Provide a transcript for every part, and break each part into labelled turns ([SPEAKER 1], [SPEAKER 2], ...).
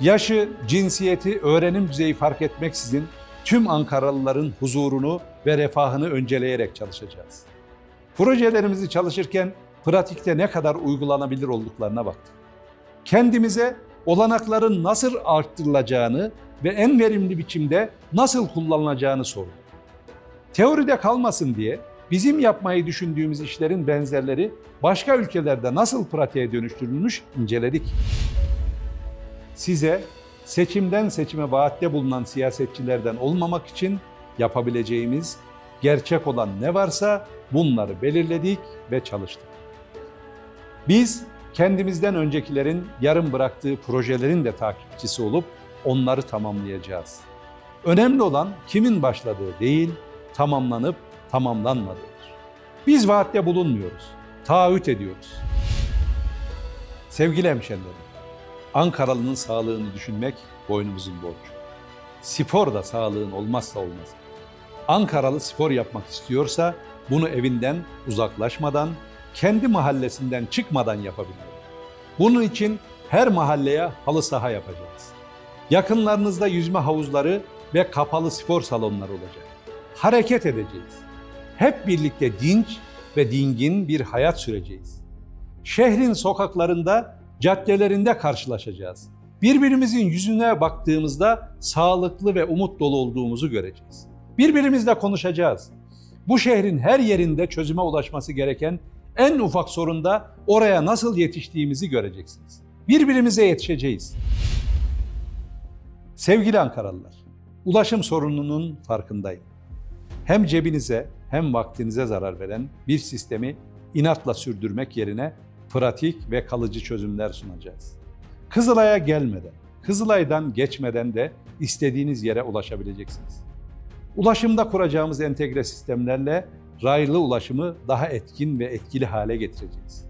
[SPEAKER 1] Yaşı, cinsiyeti, öğrenim düzeyi fark etmeksizin tüm Ankaralıların huzurunu ve refahını önceleyerek çalışacağız. Projelerimizi çalışırken pratikte ne kadar uygulanabilir olduklarına baktık. Kendimize olanakların nasıl arttırılacağını ve en verimli biçimde nasıl kullanılacağını sorduk. Teoride kalmasın diye bizim yapmayı düşündüğümüz işlerin benzerleri başka ülkelerde nasıl pratiğe dönüştürülmüş inceledik. Size seçimden seçime vaatte bulunan siyasetçilerden olmamak için yapabileceğimiz gerçek olan ne varsa bunları belirledik ve çalıştık. Biz kendimizden öncekilerin yarım bıraktığı projelerin de takipçisi olup onları tamamlayacağız. Önemli olan kimin başladığı değil, tamamlanıp tamamlanmadığıdır. Biz vaatte bulunmuyoruz, taahhüt ediyoruz. Sevgili hemşerilerim, Ankaralı'nın sağlığını düşünmek boynumuzun borcu. Spor da sağlığın olmazsa olmaz. Ankaralı spor yapmak istiyorsa bunu evinden uzaklaşmadan, kendi mahallesinden çıkmadan yapabilir. Bunun için her mahalleye halı saha yapacağız. Yakınlarınızda yüzme havuzları ve kapalı spor salonları olacak. Hareket edeceğiz. Hep birlikte dinç ve dingin bir hayat süreceğiz. Şehrin sokaklarında, caddelerinde karşılaşacağız. Birbirimizin yüzüne baktığımızda sağlıklı ve umut dolu olduğumuzu göreceğiz. Birbirimizle konuşacağız. Bu şehrin her yerinde çözüme ulaşması gereken en ufak sorunda oraya nasıl yetiştiğimizi göreceksiniz. Birbirimize yetişeceğiz. Sevgili Ankaralılar, ulaşım sorununun farkındayım. Hem cebinize hem vaktinize zarar veren bir sistemi inatla sürdürmek yerine pratik ve kalıcı çözümler sunacağız. Kızılay'a gelmeden, Kızılay'dan geçmeden de istediğiniz yere ulaşabileceksiniz. Ulaşımda kuracağımız entegre sistemlerle raylı ulaşımı daha etkin ve etkili hale getireceğiz.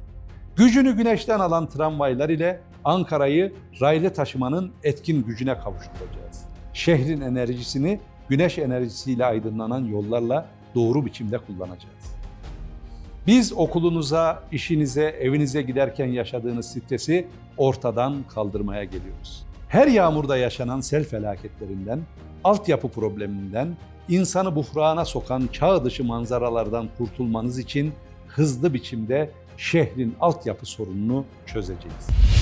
[SPEAKER 1] Gücünü güneşten alan tramvaylar ile Ankara'yı raylı taşımanın etkin gücüne kavuşturacağız. Şehrin enerjisini güneş enerjisiyle aydınlanan yollarla doğru biçimde kullanacağız. Biz okulunuza, işinize, evinize giderken yaşadığınız stresi ortadan kaldırmaya geliyoruz. Her yağmurda yaşanan sel felaketlerinden, altyapı probleminden, insanı buhrana sokan çağ dışı manzaralardan kurtulmanız için hızlı biçimde şehrin altyapı sorununu çözeceğiz.